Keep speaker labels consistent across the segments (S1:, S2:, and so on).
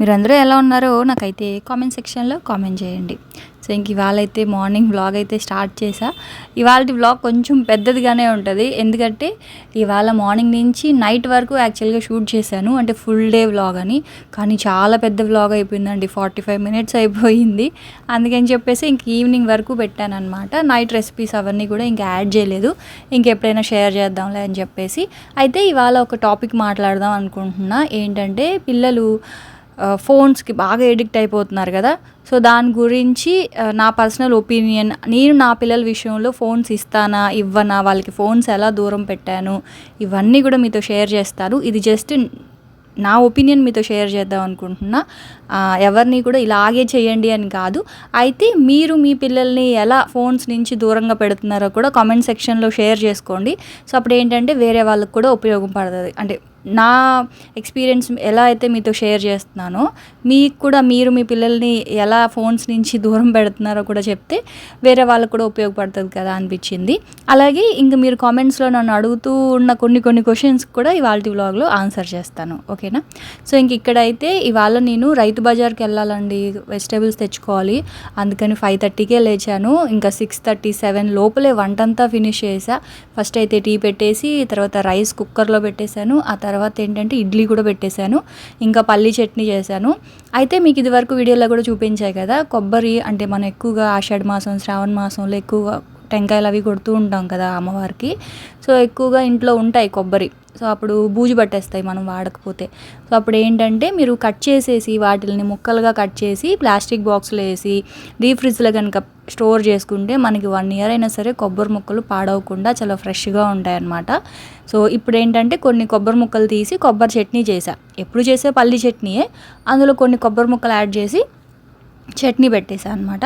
S1: మీరందరూ ఎలా ఉన్నారో నాకైతే కామెంట్ సెక్షన్లో కామెంట్ చేయండి. సో ఇంక ఇవాళ అయితే మార్నింగ్ వ్లాగ్ అయితే స్టార్ట్ చేసా. ఇవాళ వ్లాగ్ కొంచెం పెద్దదిగానే ఉంటుంది. ఎందుకంటే ఇవాళ మార్నింగ్ నుంచి నైట్ వరకు యాక్చువల్గా షూట్ చేశాను. అంటే ఫుల్ డే వ్లాగ్ అని. కానీ చాలా పెద్ద వ్లాగ్ అయిపోయిందండి. ఫార్టీ ఫైవ్ మినిట్స్ అయిపోయింది. అందుకని చెప్పేసి ఇంక ఈవినింగ్ వరకు పెట్టాను అనమాట నైట్ రెసిపీస్ అవన్నీ కూడా ఇంకా యాడ్ చేయలేదు. ఇంకెప్పుడైనా షేర్ చేద్దాంలే అని చెప్పేసి. అయితే ఇవాళ ఒక టాపిక్ మాట్లాడదాం అనుకుంటున్నా. ఏంటంటే పిల్లలు ఫోన్స్కి బాగా ఎడిక్ట్ అయిపోతున్నారు కదా. సో దాని గురించి నా పర్సనల్ ఒపీనియన్ నేను నా పిల్లల విషయంలో ఫోన్స్ ఇస్తానా ఇవ్వనా వాళ్ళకి ఫోన్స్ ఎలా దూరం పెట్టాను ఇవన్నీ కూడా మీతో షేర్ చేస్తాను ఇది జస్ట్ నా ఒపీనియన్ మీతో షేర్ చేద్దాం అనుకుంటున్నా. ఎవరిని కూడా ఇలాగే చేయండి అని కాదు. అయితే మీరు మీ పిల్లల్ని ఎలా ఫోన్స్ నుంచి దూరంగా పెడుతున్నారో కూడా కామెంట్ సెక్షన్లో షేర్ చేసుకోండి. సో అప్పుడు ఏంటంటే వేరే వాళ్ళకి కూడా ఉపయోగపడుతుంది. అంటే నా ఎక్స్పీరియన్స్ ఎలా అయితే మీతో షేర్ చేస్తున్నానో మీకు కూడా మీరు మీ పిల్లల్ని ఎలా ఫోన్స్ నుంచి దూరం పెడుతున్నారో కూడా చెప్తే వేరే వాళ్ళకు కూడా ఉపయోగపడుతుంది కదా అనిపించింది. అలాగే ఇంక మీరు కామెంట్స్లో నన్ను అడుగుతూ ఉన్న కొన్ని కొన్ని క్వశ్చన్స్ కూడా ఇవాళ వ్లాగ్లో ఆన్సర్ చేస్తాను. ఓకేనా? సో ఇంక ఇక్కడైతే ఇవాళ నేను రైతు బజార్కి వెళ్ళాలండి. వెజిటేబుల్స్ తెచ్చుకోవాలి. అందుకని ఫైవ్ థర్టీకే లేచాను. ఇంకా సిక్స్ థర్టీ సెవెన్ లోపలే వంటంతా ఫినిష్ చేసా. ఫస్ట్ అయితే టీ పెట్టేసి తర్వాత రైస్ కుక్కర్లో పెట్టేశాను. ఆ తర్వాత తర్వాత ఏంటంటే ఇడ్లీ కూడా పెట్టేశాను ఇంకా పల్లి చట్నీ చేశాను. అయితే మీకు ఇది వరకు వీడియోలో కూడా చూపించాయి కదా కొబ్బరి అంటే మనం ఎక్కువగా ఆషాఢ మాసం శ్రావణ మాసంలో ఎక్కువగా టెంకాయలు అవి కొడుతూ ఉంటాం కదా అమ్మవారికి. సో ఎక్కువగా ఇంట్లో ఉంటాయి కొబ్బరి. సో అప్పుడు బూజు పట్టేస్తాయి మనం వాడకపోతే. సో అప్పుడు ఏంటంటే మీరు కట్ చేసేసి వాటిని ముక్కలుగా కట్ చేసి ప్లాస్టిక్ బాక్స్లో వేసి డీప్ ఫ్రిడ్జ్లో కనుక స్టోర్ చేసుకుంటే మనకి వన్ ఇయర్ అయినా సరే కొబ్బరి ముక్కలు పాడవకుండా చాలా ఫ్రెష్గా ఉంటాయి అన్నమాట సో ఇప్పుడు ఏంటంటే కొన్ని కొబ్బరి ముక్కలు తీసి కొబ్బరి చట్నీ చేసా ఎప్పుడు చేసే పల్లి చట్నీయే. అందులో కొన్ని కొబ్బరి ముక్కలు యాడ్ చేసి చట్నీ పెట్టేసా అనమాట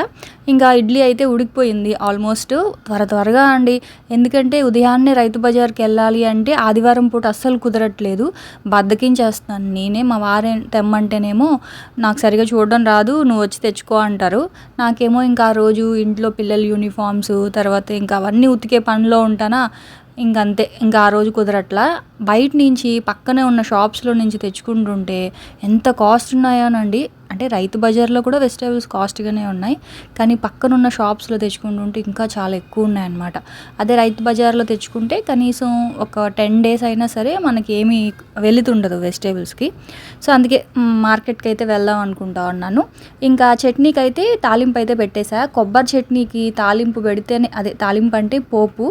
S1: ఇంకా ఇడ్లీ అయితే ఉడికిపోయింది ఆల్మోస్ట్. త్వర త్వరగా అండి. ఎందుకంటే ఉదయాన్నే రైతు బజార్కి వెళ్ళాలి అంటే ఆదివారం పూట అస్సలు కుదరట్లేదు. బద్దకించేస్తున్నాను నేనే మా వారే తెమ్మంటేనేమో నాకు సరిగా చూడడం రాదు నువ్వు వచ్చి తెచ్చుకో అంటారు. నాకేమో ఇంకా ఆ రోజు ఇంట్లో పిల్లల యూనిఫామ్స్ తర్వాత ఇంకా అవన్నీ ఉతికే పనిలో ఉంటానా? ఇంకంతే. ఇంకా ఆ రోజు కుదరట్లా. బయట నుంచి పక్కనే ఉన్న షాప్స్లో నుంచి తెచ్చుకుంటుంటే ఎంత కాస్ట్ ఉన్నాయోనండి. అంటే రైతు బజార్లో కూడా వెజిటేబుల్స్ కాస్ట్గానే ఉన్నాయి. కానీ పక్కన ఉన్న షాప్స్లో తెచ్చుకుంటుంటే ఇంకా చాలా ఎక్కువ ఉన్నాయన్నమాట. అదే రైతు బజార్లో తెచ్చుకుంటే కనీసం ఒక టెన్ డేస్ అయినా సరే మనకి ఏమీ వెళుతుండదు వెజిటేబుల్స్కి. సో అందుకే మార్కెట్కి అయితే వెళ్దాం అనుకుంటా ఉన్నాను. ఇంకా చట్నీకి అయితే తాలింపు అయితే పెట్టేశా కొబ్బరి చట్నీకి తాలింపు పెడితేనే అదే తాలింపు అంటే పోపు.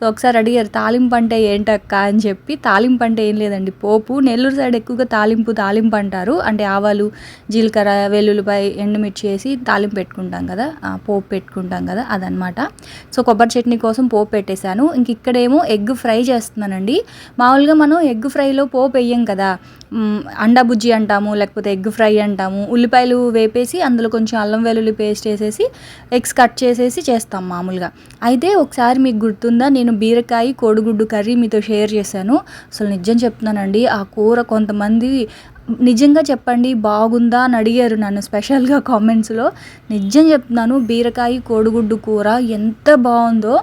S1: సో ఒకసారి అడిగారు తాలింపు అంటే ఏంటక్క? అని చెప్పి తాలింపు అంటే ఏం లేదండి పోపు నెల్లూరు సైడ్ ఎక్కువగా తాలింపు తాలింపు అంటారు. అంటే ఆవాలు జీలకర్ర వెల్లుల్లిపై ఎండుమిర్చి వేసి తాలింపు పెట్టుకుంటాం కదా పోపు పెట్టుకుంటాం కదా అదనమాట సో కొబ్బరి చట్నీ కోసం పోపు పెట్టేశాను. ఇంక ఇక్కడేమో ఎగ్ ఫ్రై చేస్తున్నానండి. మామూలుగా మనం ఎగ్ ఫ్రైలో పోపు వేయం కదా అండా బుజ్జి అంటాము లేకపోతే ఎగ్ ఫ్రై అంటాము ఉల్లిపాయలు వేపేసి అందులో కొంచెం అల్లం వెల్లుల్లి పేస్ట్ వేసేసి ఎగ్స్ కట్ చేసేసి చేస్తాం మామూలుగా. అయితే ఒకసారి మీకు గుర్తుందా నేను బీరకాయ కోడిగుడ్డు కర్రీ మీతో షేర్ చేశాను. అసలు నిజం చెప్తున్నానండి ఆ కూర కొంతమంది నిజంగా చెప్పండి బాగుందా అని అడిగారు నన్ను స్పెషల్గా కామెంట్స్లో. నిజం చెప్తున్నాను బీరకాయ కోడిగుడ్డు కూర ఎంత బాగుందో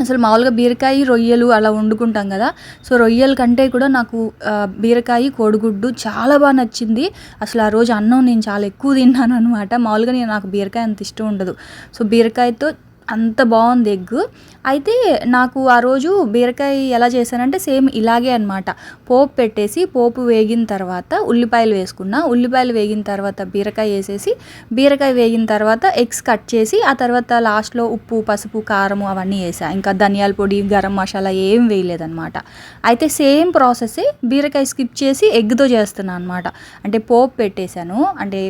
S1: అసలు మామూలుగా బీరకాయ రొయ్యలు అలా వండుకుంటాం కదా. సో రొయ్యల కంటే కూడా నాకు బీరకాయ కోడిగుడ్డు చాలా బాగా నచ్చింది. అసలు ఆ రోజు అన్నం నేను చాలా ఎక్కువ తిన్నాను అనమాట. మామూలుగా నేను నాకు బీరకాయ అంత ఇష్టం ఉండదు. సో బీరకాయతో అంత బాగుంది ఎగ్ అయితే నాకు ఆ రోజు బీరకాయ ఎలా చేశానంటే సేమ్ ఇలాగే అనమాట పోపు పెట్టేసి పోపు వేగిన తర్వాత ఉల్లిపాయలు వేసుకున్నా. ఉల్లిపాయలు వేగిన తర్వాత బీరకాయ వేసేసి బీరకాయ వేగిన తర్వాత ఎగ్స్ కట్ చేసి ఆ తర్వాత లాస్ట్లో ఉప్పు పసుపు కారం అవన్నీ వేసా. ఇంకా ధనియాల పొడి గరం మసాలా ఏం వేయలేదన్నమాట. అయితే సేమ్ ప్రాసెస్ బీరకాయ స్కిప్ చేసి ఎగ్తో చేస్తున్నాను అనమాట అంటే పోపు పెట్టేశాను. అంటే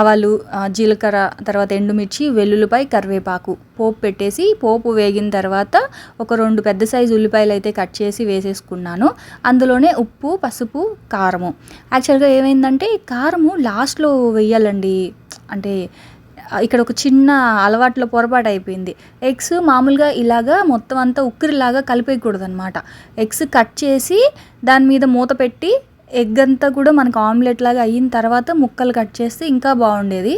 S1: ఆవాలు జీలకర్ర తర్వాత ఎండుమిర్చి వెల్లుల్లిపాయ కరివేపాకు పోపు పెట్టేసి పోపు వేగిన తర్వాత తర్వాత ఒక రెండు పెద్ద సైజు ఉల్లిపాయలు అయితే కట్ చేసి వేసేసుకున్నాను. అందులోనే ఉప్పు పసుపు కారము. యాక్చువల్గా ఏమైందంటే కారము లాస్ట్లో వేయాలండి. అంటే ఇక్కడ ఒక చిన్న అలవాట్లో పొరపాటు అయిపోయింది. ఎగ్స్ మామూలుగా ఇలాగా మొత్తం అంతా ఉక్కిరిలాగా కలిపేయకూడదు అనమాట ఎగ్స్ కట్ చేసి దాని మీద మూత పెట్టి ఎగ్ అంతా కూడా మనకు ఆమ్లెట్ లాగా అయిన తర్వాత ముక్కలు కట్ చేస్తే ఇంకా బాగుండేది.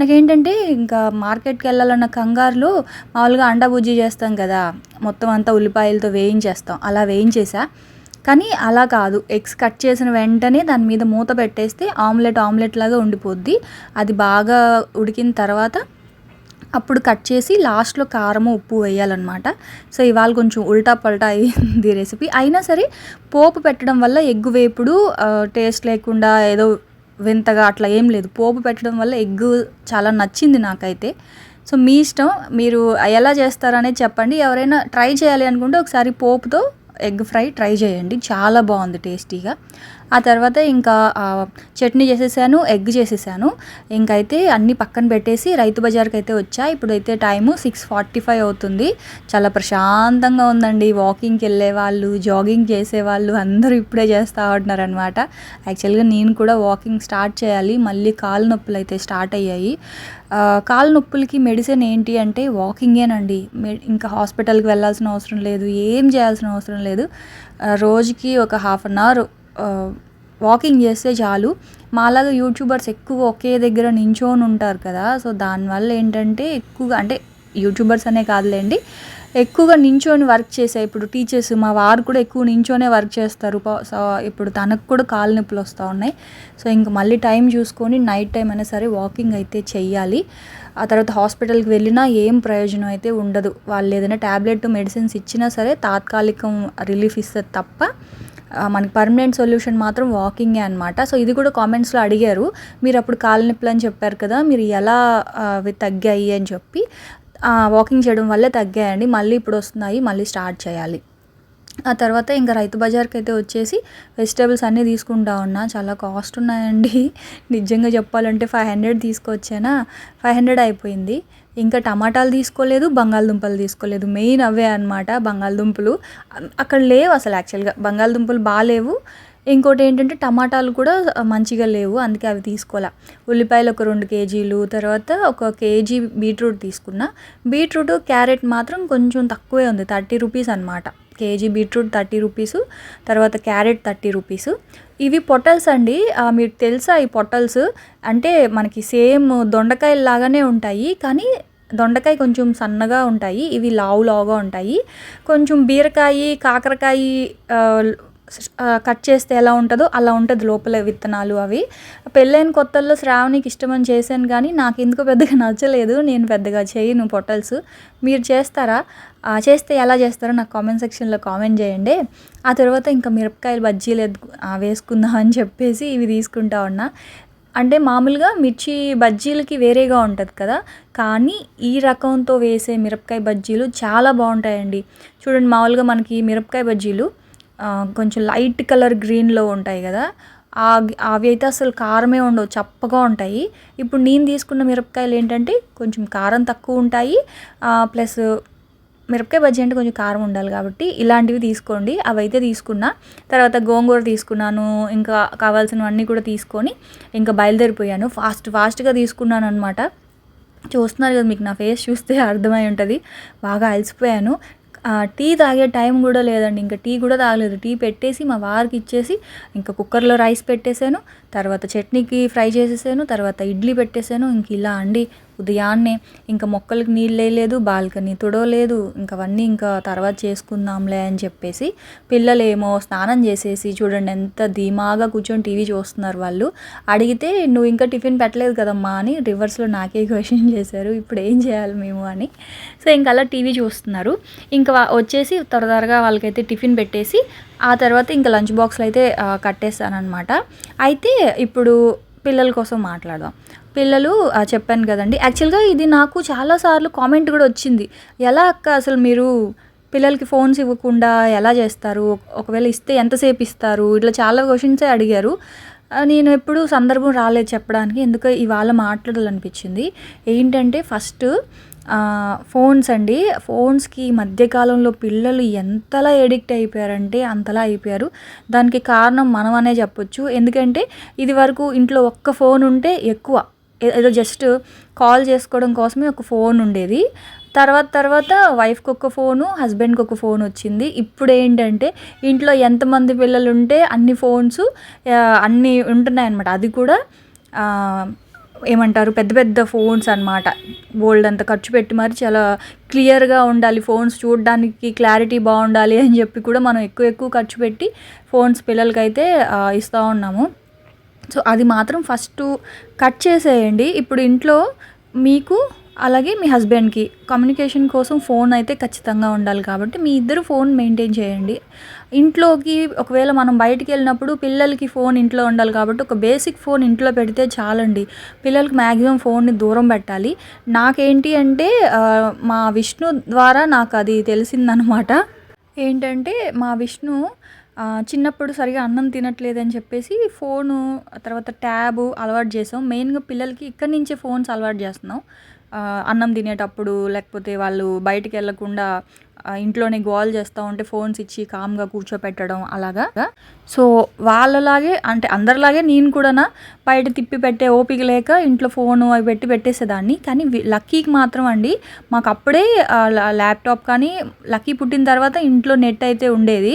S1: నాకేంటంటే ఇంకా మార్కెట్కి వెళ్ళాలన్న కంగారులో మామూలుగా అండా బుజ్జి చేస్తాం కదా మొత్తం అంతా ఉల్లిపాయలతో వేయించేస్తాం. అలా వేయించేసా. కానీ అలా కాదు. ఎగ్స్ కట్ చేసిన వెంటనే దాని మీద మూత పెట్టేస్తే ఆమ్లెట్ ఆమ్లెట్ లాగా ఉండిపోద్ది. అది బాగా ఉడికిన తర్వాత అప్పుడు కట్ చేసి లాస్ట్లో కారము ఉప్పు వేయాలన్నమాట. సో ఇవాళ కొంచెం ఉల్టా పల్టా అయింది రెసిపీ. అయినా సరే పోపు పెట్టడం వల్ల ఎగ్గు వేపుడు టేస్ట్ లేకుండా ఏదో వింతగా అట్లా ఏం లేదు. పోపు పెట్టడం వల్ల ఎగ్గు చాలా నచ్చింది నాకైతే. సో మీ ఇష్టం. మీరు ఎలా చేస్తారనేది చెప్పండి. ఎవరైనా ట్రై చేయాలి అనుకుంటే ఒకసారి పోపుతో ఎగ్ ఫ్రై ట్రై చేయండి. చాలా బాగుంది టేస్టీగా. ఆ తర్వాత ఇంకా చట్నీ చేసేసాను ఎగ్ చేసేసాను. ఇంకైతే అన్ని పక్కన పెట్టేసి రైతు బజార్కి అయితే వచ్చా. ఇప్పుడైతే టైము సిక్స్ ఫార్టీ ఫైవ్ అవుతుంది. చాలా ప్రశాంతంగా ఉందండి. వాకింగ్కి వెళ్ళే వాళ్ళు జాగింగ్ చేసేవాళ్ళు అందరూ ఇప్పుడే చేస్తూ ఉంటున్నారనమాట యాక్చువల్గా నేను కూడా వాకింగ్ స్టార్ట్ చేయాలి. మళ్ళీ కాలు నొప్పులు అయితే స్టార్ట్ అయ్యాయి. కాలు నొప్పులకి మెడిసిన్ ఏంటి అంటే వాకింగేనండి. ఇంకా హాస్పిటల్కి వెళ్ళాల్సిన అవసరం లేదు. ఏం చేయాల్సిన అవసరం లేదు. రోజుకి ఒక హాఫ్ అన్ అవర్ వాకింగ్ చేస్తే చాలు. మాలాగా యూట్యూబర్స్ ఎక్కువ ఒకే దగ్గర నించొని ఉంటారు కదా. సో దానివల్ల ఏంటంటే ఎక్కువగా అంటే యూట్యూబర్స్ అనే కాదులేండి. ఎక్కువగా నించోని వర్క్ చేసే ఇప్పుడు టీచర్స్ మా వారు కూడా ఎక్కువ నించోనే వర్క్ చేస్తారు. సో ఇప్పుడు తనకు కూడా కాలు నొప్పులు వస్తూ ఉన్నాయి. సో ఇంక మళ్ళీ టైం చూసుకొని నైట్ టైం అయినా సరే వాకింగ్ అయితే చెయ్యాలి. ఆ తర్వాత హాస్పిటల్కి వెళ్ళినా ఏం ప్రయోజనం అయితే ఉండదు. వాళ్ళు ఏదైనా ట్యాబ్లెట్ మెడిసిన్స్ ఇచ్చినా సరే తాత్కాలికం రిలీఫ్ ఇస్తుంది తప్ప మనకి పర్మనెంట్ సొల్యూషన్ మాత్రం వాకింగే అనమాట సో ఇది కూడా కామెంట్స్లో అడిగారు. మీరు అప్పుడు కాలు నొప్పులు అని చెప్పారు కదా మీరు ఎలా అవి తగ్గాయి అని చెప్పి వాకింగ్ చేయడం వల్లే తగ్గాయండి. మళ్ళీ ఇప్పుడు వస్తున్నాయి మళ్ళీ స్టార్ట్ చేయాలి. ఆ తర్వాత ఇంకా రైతు బజార్కి అయితే వచ్చేసి వెజిటేబుల్స్ అన్నీ తీసుకుంటా ఉన్నా. చాలా కాస్ట్ ఉన్నాయండి. నిజంగా చెప్పాలంటే ఫైవ్ హండ్రెడ్ తీసుకొచ్చానా? ఫైవ్ హండ్రెడ్ అయిపోయింది. ఇంకా టమాటాలు తీసుకోలేదు బంగాళదుంపలు తీసుకోలేదు. మెయిన్ అవే అనమాట బంగాళదుంపలు. అక్కడ లేవు అసలు యాక్చువల్గా. బంగాళదుంపలు బాగాలేవు. ఇంకోటి ఏంటంటే టమాటాలు కూడా మంచిగా లేవు అందుకే అవి తీసుకోలే. ఉల్లిపాయలు ఒక రెండు కేజీలు తర్వాత ఒక కేజీ బీట్రూట్ తీసుకున్నా. బీట్రూట్ క్యారెట్ మాత్రం కొంచెం తక్కువే ఉంది థర్టీ రూపీస్ అనమాట కేజీ బీట్రూట్ థర్టీ రూపీస్ తర్వాత క్యారెట్ థర్టీ రూపీస్. ఇవి పొటల్స్ అండి. మీకు తెలుసా ఈ పొటల్స్? అంటే మనకి సేమ్ దొండకాయలు లాగానే ఉంటాయి. కానీ దొండకాయ కొంచెం సన్నగా ఉంటాయి. ఇవి లావు లావుగా ఉంటాయి. కొంచెం బీరకాయ కాకరకాయ కట్ చేస్తే ఎలా ఉంటుందో అలా ఉంటుంది లోపల విత్తనాలు అవి. పెళ్ళైన కొత్తల్లో శ్రావణికి ఇష్టమని చేశాను కానీ నాకు ఎందుకు పెద్దగా నచ్చలేదు. నేను పెద్దగా చేయను పొటల్స్ మీరు చేస్తారా? చేస్తే ఎలా చేస్తారో నాకు కామెంట్ సెక్షన్లో కామెంట్ చేయండి. ఆ తర్వాత ఇంకా మిరపకాయలు బజ్జీలు వేసుకుందాం అని చెప్పేసి ఇవి తీసుకుంటా ఉన్నా. అంటే మామూలుగా మిర్చి బజ్జీలకి వేరేగా ఉంటుంది కదా. కానీ ఈ రకంతో వేసే మిరపకాయ బజ్జీలు చాలా బాగుంటాయండి. చూడండి మామూలుగా మనకి మిరపకాయ బజ్జీలు కొంచెం లైట్ కలర్ గ్రీన్లో ఉంటాయి కదా అవి అయితే అసలు కారమే ఉండవు చప్పగా ఉంటాయి. ఇప్పుడు నేను తీసుకున్న మిరపకాయలు ఏంటంటే కొంచెం కారం తక్కువ ఉంటాయి ప్లస్ మిరపకాయ బజ్జీ అంటే కొంచెం కారం ఉండాలి కాబట్టి ఇలాంటివి తీసుకోండి. అవి అయితే తీసుకున్నా తర్వాత గోంగూర తీసుకున్నాను ఇంకా కావాల్సినవన్నీ కూడా తీసుకొని ఇంకా బయలుదేరిపోయాను. ఫాస్ట్ ఫాస్ట్గా తీసుకున్నాను అనమాట చూస్తున్నారు కదా మీకు నా ఫేస్ చూస్తే అర్థమై ఉంటుంది. బాగా అలసిపోయాను. టీ తాగే టైం కూడా లేదండి. ఇంకా టీ కూడా తాగలేదు. టీ పెట్టేసి మా వారికి ఇచ్చేసి ఇంకా కుక్కర్లో రైస్ పెట్టేశాను తర్వాత చట్నీకి ఫ్రై చేసేసాను. తర్వాత ఇడ్లీ పెట్టేశాను ఇంక ఇలా అండి. ఉదయాన్నే ఇంకా మొక్కలకి నీళ్ళు వేయలేదు బాల్కనీ తుడవలేదు ఇంకా అవన్నీ ఇంకా తర్వాత చేసుకుందాంలే అని చెప్పేసి పిల్లలేమో స్నానం చేసేసి చూడండి ఎంత ధీమాగా కూర్చొని టీవీ చూస్తున్నారు వాళ్ళు. అడిగితే నువ్వు ఇంకా టిఫిన్ పెట్టలేదు కదమ్మా అని రివర్స్లో నాకే క్వశ్చన్ చేశారు ఇప్పుడు ఏం చేయాలి మేము అని. సో ఇంకా అలా టీవీ చూస్తున్నారు. ఇంకా వచ్చేసి త్వర త్వరగా వాళ్ళకైతే టిఫిన్ పెట్టేసి ఆ తర్వాత ఇంకా లంచ్ బాక్స్లో అయితే కట్టేస్తానమాట అయితే ఇప్పుడు పిల్లల కోసం మాట్లాడదాం. పిల్లలు చెప్పాను కదండి. యాక్చువల్గా ఇది నాకు చాలాసార్లు కామెంట్ కూడా వచ్చింది. ఎలా అక్క అసలు మీరు పిల్లలకి ఫోన్స్ ఇవ్వకుండా ఎలా చేస్తారు? ఒకవేళ ఇస్తే ఎంతసేపు ఇస్తారు? ఇట్లా చాలా క్వశ్చన్సే అడిగారు. నేను ఎప్పుడు సందర్భం రాలేదు చెప్పడానికి. ఎందుకు ఇవాళ మాట్లాడాలనిపించింది. ఏంటంటే ఫస్ట్ ఫోన్స్ అండి. ఫోన్స్కి మధ్యకాలంలో పిల్లలు ఎంతలా ఎడిక్ట్ అయిపోయారంటే అంతలా అయిపోయారు. దానికి కారణం మనం అనే చెప్పొచ్చు. ఎందుకంటే ఇది వరకు ఇంట్లో ఒక్క ఫోన్ ఉంటే ఎక్కువ. ఏదో జస్ట్ కాల్ చేసుకోవడం కోసమే ఒక ఫోన్ ఉండేది. తర్వాత తర్వాత వైఫ్కి ఒక ఫోను హస్బెండ్కి ఒక ఫోన్ వచ్చింది. ఇప్పుడు ఏంటంటే ఇంట్లో ఎంతమంది పిల్లలు ఉంటే అన్ని ఫోన్స్ అన్నీ ఉంటున్నాయి అన్నమాట అది కూడా ఏమంటారు పెద్ద పెద్ద ఫోన్స్ అనమాట బోల్డ్ అంత ఖర్చు పెట్టి మరి చాలా క్లియర్గా ఉండాలి. ఫోన్స్ చూడడానికి క్లారిటీ బాగుండాలి అని చెప్పి కూడా మనం ఎక్కువ ఎక్కువ ఖర్చు పెట్టి ఫోన్స్ పిల్లలకైతే ఇస్తూ ఉన్నాము. సో అది మాత్రం ఫస్ట్ కట్ చేసేయండి. ఇప్పుడు ఇంట్లో మీకు అలాగే మీ హస్బెండ్కి కమ్యూనికేషన్ కోసం ఫోన్ అయితే ఖచ్చితంగా ఉండాలి కాబట్టి మీ ఇద్దరు ఫోన్ మెయింటైన్ చేయండి. ఇంట్లోకి ఒకవేళ మనం బయటికి వెళ్ళినప్పుడు పిల్లలకి ఫోన్ ఇంట్లో ఉండాలి కాబట్టి ఒక బేసిక్ ఫోన్ ఇంట్లో పెడితే చాలండి. పిల్లలకి మ్యాక్సిమం ఫోన్ని దూరం పెట్టాలి. నాకేంటి అంటే మా విష్ణు ద్వారా నాకు అది తెలిసిందనమాట. ఏంటంటే మా విష్ణు చిన్నప్పుడు సరిగా అన్నం తినట్లేదని చెప్పేసి ఫోను తర్వాత ట్యాబు అలవాటు చేసాం. మెయిన్గా పిల్లలకి ఇక్కడి నుంచే ఫోన్స్ అలవాటు చేస్తున్నాం. అన్నం తినేటప్పుడు లేకపోతే వాళ్ళు బయటికి వెళ్ళకుండా ఇంట్లోనే గోల్ చేస్తూ ఉంటే ఫోన్స్ ఇచ్చి కామ్గా కూర్చోపెట్టడం అలాగా. సో వాళ్ళలాగే అంటే అందరిలాగే నేను కూడా బయట తిప్పి పెట్టే ఓపిక లేక ఇంట్లో ఫోను అవి పెట్టి పెట్టేసేదాన్ని. కానీ లక్కీకి మాత్రం అండి మాకు అప్పుడే ల్యాప్టాప్ కానీ లక్కీ పుట్టిన తర్వాత ఇంట్లో నెట్ అయితే ఉండేది.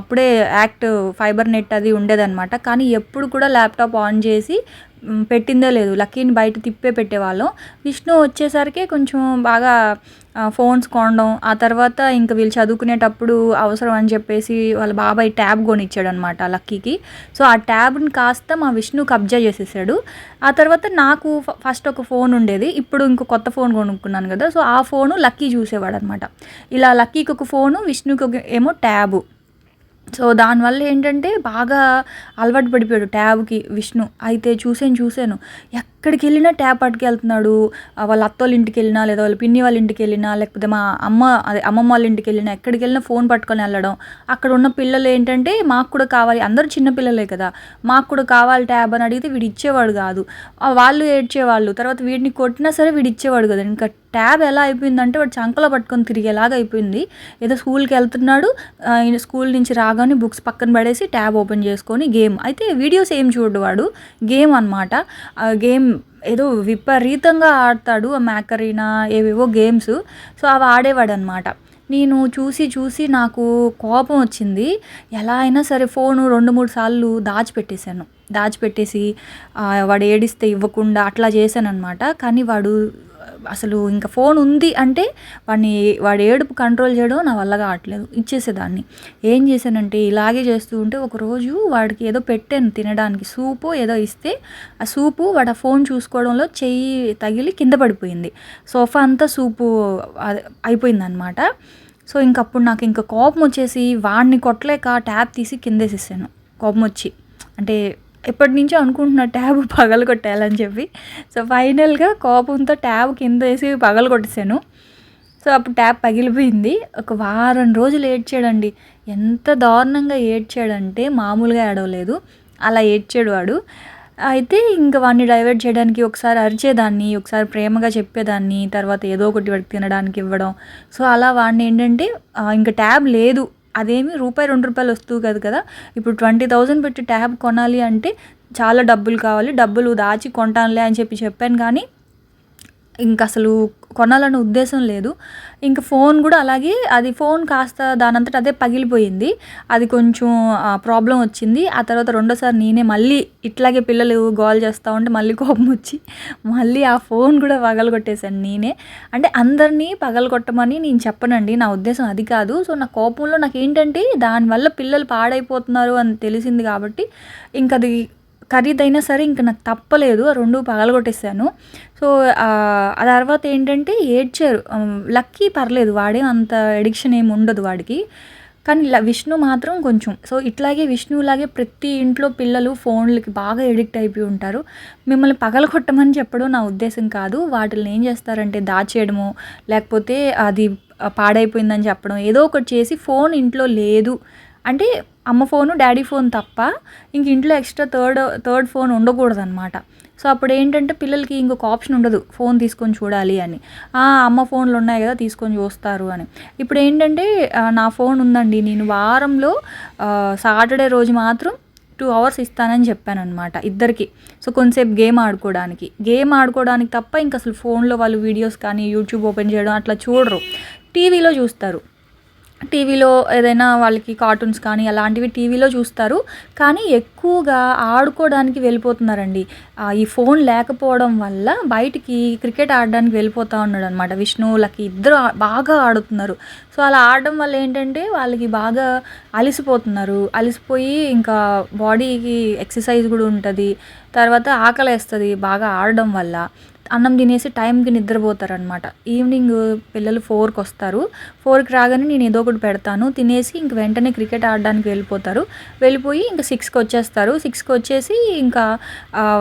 S1: అప్పుడే యాక్ట్ ఫైబర్ నెట్ అది ఉండేదన్నమాట. కానీ ఎప్పుడు కూడా ల్యాప్టాప్ ఆన్ చేసి పెట్టిందే లేదు. లక్కీని బయట తిప్పే పెట్టేవాళ్ళం. విష్ణు వచ్చేసరికి కొంచెం బాగా ఫోన్స్ కొనడం ఆ తర్వాత ఇంకా వీళ్ళు చదువుకునేటప్పుడు అవసరం అని చెప్పేసి వాళ్ళ బాబాయ్ ట్యాబ్ కొనిచ్చాడు అనమాట లక్కీకి. సో ఆ ట్యాబ్ని కాస్త మా విష్ణు కబ్జా చేసేసాడు. ఆ తర్వాత నాకు ఫస్ట్ ఒక ఫోన్ ఉండేది. ఇప్పుడు ఇంకో కొత్త ఫోన్ కొనుక్కున్నాను కదా సో ఆ ఫోను లక్కీ చూసేవాడు అనమాట ఇలా లక్కీకి ఒక ఫోను విష్ణుకి ఒక ఏమో ట్యాబు. సో దానివల్ల ఏంటంటే బాగా అలవాటు పడిపోయాడు ట్యాబ్కి విష్ణు. అయితే చూసాను చూశాను ఎక్కడికి వెళ్ళినా ట్యాబ్ పట్టుకెళ్తున్నాడు వాళ్ళ అత్తోళ్ళ ఇంటికి వెళ్ళినా లేదా వాళ్ళ పిన్ని వాళ్ళ ఇంటికి వెళ్ళినా లేకపోతే మా అమ్మ అదే అమ్మమ్మ వాళ్ళ ఇంటికి వెళ్ళినా ఎక్కడికి వెళ్ళినా ఫోన్ పట్టుకొని వెళ్ళడం. అక్కడ ఉన్న పిల్లలు ఏంటంటే మాకు కూడా కావాలి అందరూ చిన్నపిల్లలే కదా మాకు కూడా కావాలి ట్యాబ్ అని అడిగితే వీడు ఇచ్చేవాడు కాదు. వాళ్ళు ఏడ్చేవాళ్ళు తర్వాత వీడిని కొట్టినా సరే వీడు ఇచ్చేవాడు కదా. ఇంకా ట్యాబ్ ఎలా అయిపోయిందంటే వాడు చంకలో పట్టుకొని తిరిగేలాగా అయిపోయింది. ఏదో స్కూల్కి వెళ్తున్నాడు స్కూల్ నుంచి రాగానే బుక్స్ పక్కన పడేసి ట్యాబ్ ఓపెన్ చేసుకొని గేమ్. అయితే వీడియోస్ ఏం చూడవాడు గేమ్ అనమాట గేమ్ ఏదో విపరీతంగా ఆడతాడు ఆ మ్యాకరీనా ఏవేవో గేమ్స్ సో అవి ఆడేవాడు అనమాట నేను చూసి చూసి నాకు కోపం వచ్చింది. ఎలా అయినా సరే ఫోను రెండు మూడు సార్లు దాచిపెట్టేశాను. దాచిపెట్టేసి వాడు ఏడిస్తే ఇవ్వకుండా అట్లా చేశాను అనమాట కానీ వాడు అసలు ఇంకా ఫోన్ ఉంది అంటే వాడిని వాడి ఏడుపు కంట్రోల్ చేయడం నా వల్ల కావట్లేదు ఇచ్చేసేదాన్ని. ఏం చేశానంటే ఇలాగే చేస్తూ ఉంటే ఒకరోజు వాడికి ఏదో పెట్టాను తినడానికి సూపు ఏదో ఇస్తే ఆ సూపు వాడు ఆ ఫోన్ చూసుకోవడంలో చెయ్యి తగిలి కింద పడిపోయింది. సోఫా అంతా సూపు అయిపోయింది అనమాట సో ఇంకప్పుడు నాకు ఇంకా కోపం వచ్చేసి వాడిని కొట్టలేక ట్యాప్ తీసి కిందేసేసాను. కోపం వచ్చి. అంటే ఎప్పటి నుంచో అనుకుంటున్నా ట్యాబ్ పగలు కొట్టాలని చెప్పి. సో ఫైనల్గా కోపంతో ట్యాబ్ కింద వేసి పగలు సో అప్పుడు ట్యాబ్ పగిలిపోయింది. ఒక వారం రోజులు ఏడ్చాడండి. ఎంత దారుణంగా ఏడ్చాడంటే మామూలుగా ఏడవలేదు. అలా ఏడ్చాడు వాడు. అయితే ఇంకా వాడిని డైవర్ట్ చేయడానికి ఒకసారి అరిచేదాన్ని ఒకసారి ప్రేమగా చెప్పేదాన్ని తర్వాత ఏదో ఒకటి వాడికి తినడానికి ఇవ్వడం. సో అలా వాడిని ఏంటంటే ఇంకా ట్యాబ్ లేదు. అదేమి రూపాయి రెండు రూపాయలు వస్తువు కాదు కదా. ఇప్పుడు ట్వంటీ థౌజండ్ పెట్టి ట్యాబ్ కొనాలి అంటే చాలా డబ్బులు కావాలి. డబ్బులు దాచి కొంటానులే అని చెప్పి చెప్పాను కానీ ఇంక అసలు కొనాలన్న ఉద్దేశం లేదు. ఇంకా ఫోన్ కూడా అలాగే అది ఫోన్ కాస్త దానంతట అదే పగిలిపోయింది. అది కొంచెం ప్రాబ్లం వచ్చింది. ఆ తర్వాత రెండోసారి నేనే మళ్ళీ ఇట్లాగే పిల్లలు గోల్ చేస్తూ ఉంటే మళ్ళీ కోపం వచ్చి మళ్ళీ ఆ ఫోన్ కూడా పగలగొట్టేశాను నేనే. అంటే అందరినీ పగలగొట్టమని నేను చెప్పనండి. నా ఉద్దేశం అది కాదు. సో నా కోపంలో నాకు ఏంటంటే దానివల్ల పిల్లలు పాడైపోతున్నారు అని తెలిసింది కాబట్టి ఇంక అది ఖరీదైనా సరే ఇంక నాకు తప్పలేదు. రెండు పగలగొట్టేసాను సో ఆ తర్వాత ఏంటంటే ఏడ్చారు. లక్కీ పర్లేదు వాడే అంత ఎడిక్షన్ ఏమి ఉండదు వాడికి. కానీ ఇలా విష్ణు మాత్రం కొంచెం. సో ఇట్లాగే విష్ణులాగే ప్రతి ఇంట్లో పిల్లలు ఫోన్లకి బాగా ఎడిక్ట్ అయిపోయి ఉంటారు. మిమ్మల్ని పగల కొట్టమని చెప్పడం నా ఉద్దేశం కాదు. వాటిని ఏం చేస్తారంటే దాచేయడము లేకపోతే అది పాడైపోయిందని చెప్పడం ఏదో ఒకటి చేసి ఫోన్ ఇంట్లో లేదు. అంటే అమ్మ ఫోను డాడీ ఫోన్ తప్ప ఇంక ఇంట్లో ఎక్స్ట్రా థర్డ్ థర్డ్ ఫోన్ ఉండకూడదు అనమాట సో అప్పుడు ఏంటంటే పిల్లలకి ఇంకొక ఆప్షన్ ఉండదు ఫోన్ తీసుకొని చూడాలి అని. "ఆ, అమ్మ ఫోన్లు ఉన్నాయి కదా తీసుకొని చూస్తారు అని. ఇప్పుడు ఏంటంటే నా ఫోన్ ఉందండి నేను వారంలో సాటర్డే రోజు మాత్రం టూ అవర్స్ ఇస్తానని చెప్పాను అనమాట ఇద్దరికి. సో కొంతసేపు గేమ్ ఆడుకోవడానికి. గేమ్ ఆడుకోవడానికి తప్ప ఇంకా అసలు ఫోన్లో వాళ్ళు వీడియోస్ కానీ యూట్యూబ్ ఓపెన్ చేయడం అట్లా చూడరు. టీవీలో చూస్తారు. టీవీలో ఏదైనా వాళ్ళకి కార్టూన్స్ కానీ అలాంటివి టీవీలో చూస్తారు. కానీ ఎక్కువగా ఆడుకోవడానికి వెళ్ళిపోతున్నారండి. ఈ ఫోన్ లేకపోవడం వల్ల బయటికి క్రికెట్ ఆడడానికి వెళ్ళిపోతూ ఉన్నాడు అనమాట విష్ణు ఇద్దరు బాగా ఆడుతున్నారు. సో అలా ఆడడం వల్ల ఏంటంటే వాళ్ళకి బాగా అలసిపోతున్నారు. అలసిపోయి ఇంకా బాడీకి ఎక్సర్సైజ్ కూడా ఉంటుంది. తర్వాత ఆకలి వేస్తుంది బాగా ఆడడం వల్ల. అన్నం తినేసి టైంకి నిద్రపోతారనమాట ఈవినింగ్ పిల్లలు ఫోర్కి వస్తారు ఫోర్కి రాగానే నేను ఏదో ఒకటి పెడతాను. తినేసి ఇంక వెంటనే క్రికెట్ ఆడడానికి వెళ్ళిపోతారు. వెళ్ళిపోయి ఇంకా సిక్స్కి వచ్చేస్తారు. సిక్స్కి వచ్చేసి ఇంకా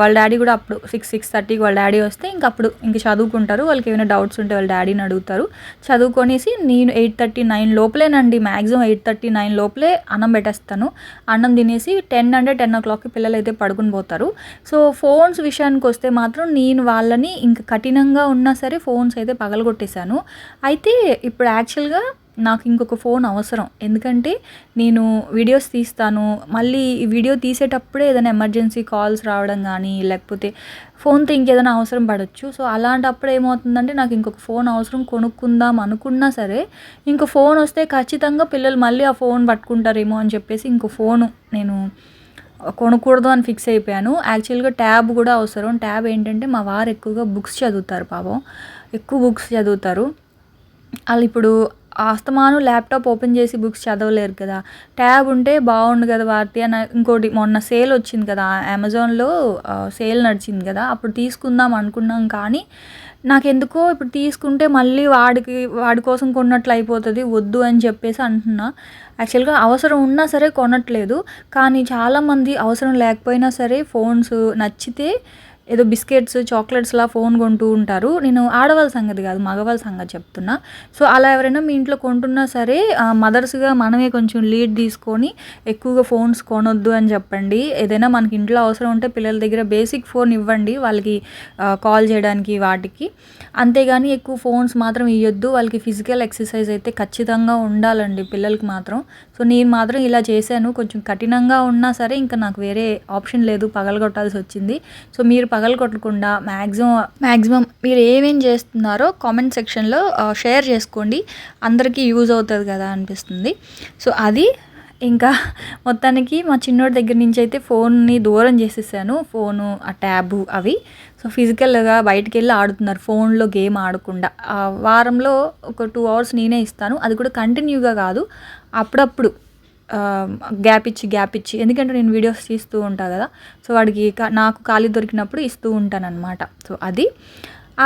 S1: వాళ్ళ డాడీ కూడా అప్పుడు సిక్స్ సిక్స్ థర్టీకి వాళ్ళ డాడీ వస్తే ఇంక అప్పుడు ఇంక చదువుకుంటారు. వాళ్ళకి ఏమైనా డౌట్స్ ఉంటే వాళ్ళ డాడీని అడుగుతారు. చదువుకొనేసి నేను ఎయిట్ థర్టీ నైన్ లోపలేనండి. మ్యాక్సిమం ఎయిట్ థర్టీ నైన్ లోపలే అన్నం పెట్టేస్తాను. అన్నం తినేసి టెన్ అంటే టెన్ ఓ క్లాక్కి పిల్లలు అయితే పడుకుని పోతారు. సో ఫోన్స్ విషయానికి వస్తే మాత్రం నేను వాళ్ళని ఇంకా కఠినంగా ఉన్నా సరే ఫోన్స్ అయితే పగలగొట్టేశాను. అయితే ఇప్పుడు యాక్చువల్గా నాకు ఇంకొక ఫోన్ అవసరం. ఎందుకంటే నేను వీడియోస్ తీస్తాను. మళ్ళీ ఈ వీడియో తీసేటప్పుడే ఏదైనా ఎమర్జెన్సీ కాల్స్ రావడం కానీ లేకపోతే ఫోన్తో ఇంకేదైనా అవసరం పడవచ్చు సో అలాంటప్పుడు ఏమవుతుందంటే నాకు ఇంకొక ఫోన్ అవసరం కొనుక్కుందాం అనుకున్నా సరే ఇంకో ఫోన్ వస్తే ఖచ్చితంగా పిల్లలు మళ్ళీ ఆ ఫోన్ పట్టుకుంటారేమో అని చెప్పేసి ఇంకో ఫోను నేను కొనకూడదు అని ఫిక్స్ అయిపోయాను. యాక్చువల్గా ట్యాబ్ కూడా అవసరం. ట్యాబ్ ఏంటంటే మా వారు ఎక్కువగా బుక్స్ చదువుతారు పాపం. ఎక్కువ బుక్స్ చదువుతారు. వాళ్ళు ఇప్పుడు ఆస్తమాను ల్యాప్టాప్ ఓపెన్ చేసి బుక్స్ చదవలేరు కదా. ట్యాబ్ ఉంటే బాగుండు కదా వాటి అని ఇంకోటి మొన్న సేల్ వచ్చింది కదా అమెజాన్లో సేల్ నడిచింది కదా. అప్పుడు తీసుకుందాం అనుకున్నాం కానీ నాకెందుకో ఇప్పుడు తీసుకుంటే మళ్ళీ వాడికి వాడి కోసం కొన్నట్లు అయిపోతుంది వద్దు అని చెప్పేసి అంటున్నా. యాక్చువల్గా అవసరం ఉన్నా సరే కొనట్లేదు. కానీ చాలామంది అవసరం లేకపోయినా సరే ఫోన్స్ నచ్చితే ఏదో బిస్కెట్స్ చాక్లెట్స్లా ఫోన్ కొంటూ ఉంటారు. నేను ఆడవాళ్ళ సంగతి కాదు మగవాళ్ళ సంగతి చెప్తున్నా. సో అలా ఎవరైనా మీ ఇంట్లో కొంటున్నా సరే మదర్స్గా మనమే కొంచెం లీడ్ తీసుకొని ఎక్కువగా ఫోన్స్ కొనొద్దు అని చెప్పండి. ఏదైనా మనకి ఇంట్లో అవసరం ఉంటే పిల్లల దగ్గర బేసిక్ ఫోన్ ఇవ్వండి వాళ్ళకి కాల్ చేయడానికి వాటికి. అంతేగాని ఎక్కువ ఫోన్స్ మాత్రం ఇవ్వద్దు వాళ్ళకి ఫిజికల్ ఎక్సర్సైజ్ అయితే ఖచ్చితంగా ఉండాలండి పిల్లలకి మాత్రం. సో నేను మాత్రం ఇలా చేశాను. కొంచెం కఠినంగా ఉన్నా సరే ఇంకా నాకు వేరే ఆప్షన్ లేదు పగలగొట్టాల్సి వచ్చింది. సో మీరు పగలగొట్టకుండా మ్యాక్సిమం మ్యాక్సిమం మీరు ఏమేం చేస్తున్నారో కామెంట్ సెక్షన్లో షేర్ చేసుకోండి. అందరికీ యూజ్ అవుతుంది కదా అనిపిస్తుంది. సో అది ఇంకా మొత్తానికి మా చిన్నోడి దగ్గర నుంచి అయితే ఫోన్ని దూరం చేసేసాను. ఫోను ఆ ట్యాబు అవి. సో ఫిజికల్గా బయటికి వెళ్ళి ఆడుతున్నారు. ఫోన్లో గేమ్ ఆడకుండా. వారంలో ఒక టూ అవర్స్ నేనే ఇస్తాను. అది కూడా కంటిన్యూగా కాదు. అప్పుడప్పుడు గ్యాప్ ఇచ్చి గ్యాప్ ఇచ్చి. ఎందుకంటే నేను వీడియోస్ తీస్తూ ఉంటాను కదా. సో వాడికి నాకు ఖాళీ దొరికినప్పుడు ఇస్తూ ఉంటాను అనమాట సో అది.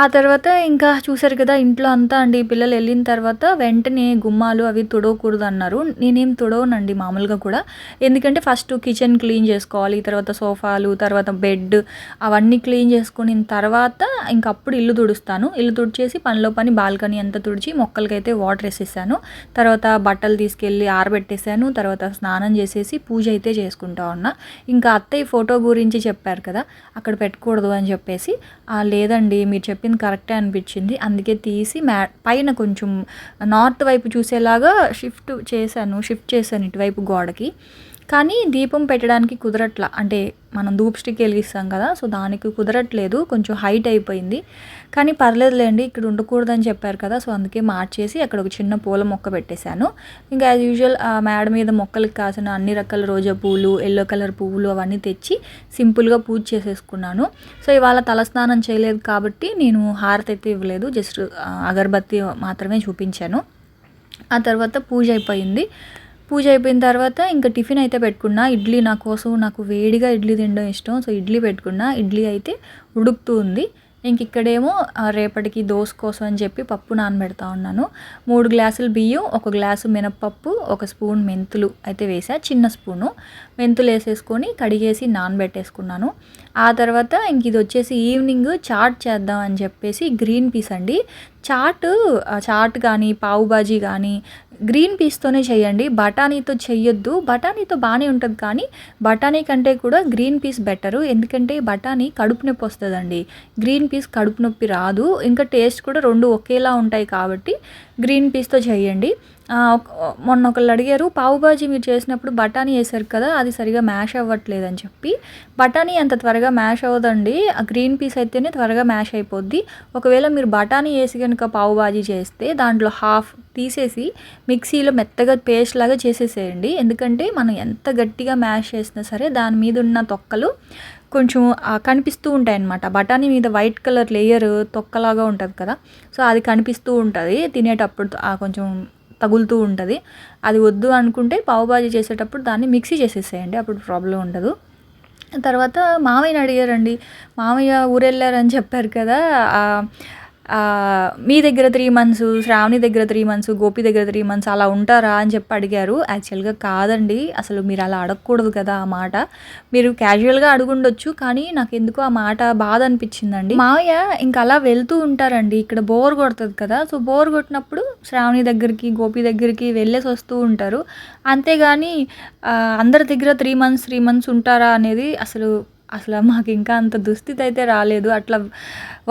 S1: ఆ తర్వాత ఇంకా చూసారు కదా ఇంట్లో అంతా అండి. పిల్లలు వెళ్ళిన తర్వాత వెంటనే గుమ్మాలు అవి తుడవకూడదు అన్నారు. నేనేం తుడవనండి మామూలుగా కూడా. ఎందుకంటే ఫస్ట్ కిచెన్ క్లీన్ చేసుకోవాలి తర్వాత సోఫాలు తర్వాత బెడ్ అవన్నీ క్లీన్ చేసుకున్న తర్వాత ఇంక అప్పుడు ఇల్లు తుడుస్తాను. ఇల్లు తుడిచేసి పనిలో పని బాల్కనీ అంతా తుడిచి మొక్కలకైతే వాటర్ వేసేసాను. తర్వాత బట్టలు తీసుకెళ్ళి ఆరబెట్టేసాను. తర్వాత స్నానం చేసేసి పూజ అయితే చేసుకుంటా ఉన్నా. ఇంకా అత్తయ్య ఫోటో గురించి చెప్పారు కదా అక్కడ పెట్టకూడదు అని చెప్పేసి. లేదండి మీరు చెప్పింది కరెక్టే అనిపించింది. అందుకే తీసి మ్యా పైన కొంచెం నార్త్ వైపు చూసేలాగా షిఫ్ట్ చేశాను షిఫ్ట్ చేశాను ఇటువైపు గోడకి. కానీ దీపం పెట్టడానికి కుదరట్లా. అంటే మనం ధూప్ స్టిక్ వెలిగిస్తాం కదా సో దానికి కుదరట్లేదు. కొంచెం హైట్ అయిపోయింది. కానీ పర్లేదులేండి ఇక్కడ ఉండకూడదని చెప్పారు కదా సో అందుకే మార్చేసి అక్కడ ఒక చిన్న పూల మొక్క పెట్టేశాను. ఇంకా యాజ్ యూజువల్ ఆ మేడ మీద మొక్కలకు కాసిన అన్ని రకాల రోజా పూలు ఎల్లో కలర్ పువ్వులు అవన్నీ తెచ్చి సింపుల్గా పూజ చేసేసుకున్నాను. సో ఇవాళ తలస్నానం చేయలేదు కాబట్టి నేను హారతి అయితే ఇవ్వలేదు. జస్ట్ అగరబత్తి మాత్రమే చూపించాను. ఆ తర్వాత పూజ అయిపోయింది. పూజ అయిపోయిన తర్వాత ఇంకా టిఫిన్ అయితే పెట్టుకున్నా. ఇడ్లీ నా కోసం నాకు వేడిగా ఇడ్లీ తినడం ఇష్టం. సో ఇడ్లీ పెట్టుకున్నా. ఇడ్లీ అయితే ఉడుకుతూ ఉంది. ఇంక ఇక్కడేమో రేపటికి దోశ కోసం అని చెప్పి పప్పు నానబెడతా ఉన్నాను. మూడు గ్లాసులు బియ్యం ఒక గ్లాసు మినప్పప్పు ఒక స్పూన్ మెంతులు అయితే వేసా. చిన్న స్పూను. మెంతులు వేసేసుకొని కడిగేసి నానబెట్టేసుకున్నాను. ఆ తర్వాత ఇంక ఇది వచ్చేసి ఈవినింగ్ చాట్ చేద్దాం అని చెప్పేసి గ్రీన్ పీస్ అండి. చాట్ చాట్ కానీ పావుబాజీ కానీ గ్రీన్ పీస్తోనే చేయండి. బఠానీతో చెయ్యొద్దు బఠానీతో బాగానే ఉంటుంది కానీ బఠానీ కంటే కూడా గ్రీన్ పీస్ బెటరు. ఎందుకంటే బఠానీ కడుపు నొప్పి వస్తుందండి. గ్రీన్ పీస్ కడుపు నొప్పి రాదు. ఇంకా టేస్ట్ కూడా రెండు ఒకేలా ఉంటాయి కాబట్టి గ్రీన్ పీస్తో చేయండి. మొన్న ఒకళ్ళు అడిగారు పావుబాజీ మీరు చేసినప్పుడు బఠానీ వేసారు కదా అది సరిగా మ్యాష్ అవ్వట్లేదు అని చెప్పి. బఠానీ అంత త్వరగా మ్యాష్ అవ్వదండి ఆ గ్రీన్ పీస్ అయితేనే త్వరగా మ్యాష్ అయిపోద్ది. ఒకవేళ మీరు బఠానీ వేసి కనుక పావుబాజీ చేస్తే దాంట్లో హాఫ్ తీసేసి మిక్సీలో మెత్తగా పేస్ట్ లాగా చేసేసేయండి. ఎందుకంటే మనం ఎంత గట్టిగా మ్యాష్ చేసినా సరే దాని మీద ఉన్న తొక్కలు కొంచెం కనిపిస్తూ ఉంటాయి అన్నమాట. బఠానీ మీద వైట్ కలర్ లేయర్ తొక్కలాగా ఉంటుంది కదా సో అది కనిపిస్తూ ఉంటుంది. తినేటప్పుడు ఆ కొంచెం తగులుతూ ఉంటుంది. అది వద్దు అనుకుంటే పావు బాజీ చేసేటప్పుడు దాన్ని మిక్సీ చేసేసేయండి అప్పుడు ప్రాబ్లం ఉండదు. తర్వాత మామయ్యని అడిగారండి మామయ్య ఊరెళ్ళారని చెప్పారు కదా మీ దగ్గర త్రీ మంత్స్ శ్రావణి దగ్గర త్రీ మంత్స్ గోపి దగ్గర త్రీ మంత్స్ అలా ఉంటారా అని చెప్పి అడిగారు. యాక్చువల్గా కాదండి. అసలు మీరు అలా అడగకూడదు కదా ఆ మాట. మీరు క్యాజువల్గా అడుగుండొచ్చు కానీ నాకు ఎందుకు ఆ మాట బాధ అనిపించిందండి. మావయ్య ఇంకా అలా వెళ్తూ ఉంటారండి. ఇక్కడ బోర్ కొడుతుంది కదా సో బోర్ కొట్టినప్పుడు శ్రావణి దగ్గరికి గోపి దగ్గరికి వెళ్ళేసి వస్తూ ఉంటారు. అంతేగాని అందరి దగ్గర త్రీ మంత్స్ త్రీ మంత్స్ ఉంటారా అనేది అసలు అసలు మాకు ఇంకా అంత దుస్థితి అయితే రాలేదు. అట్లా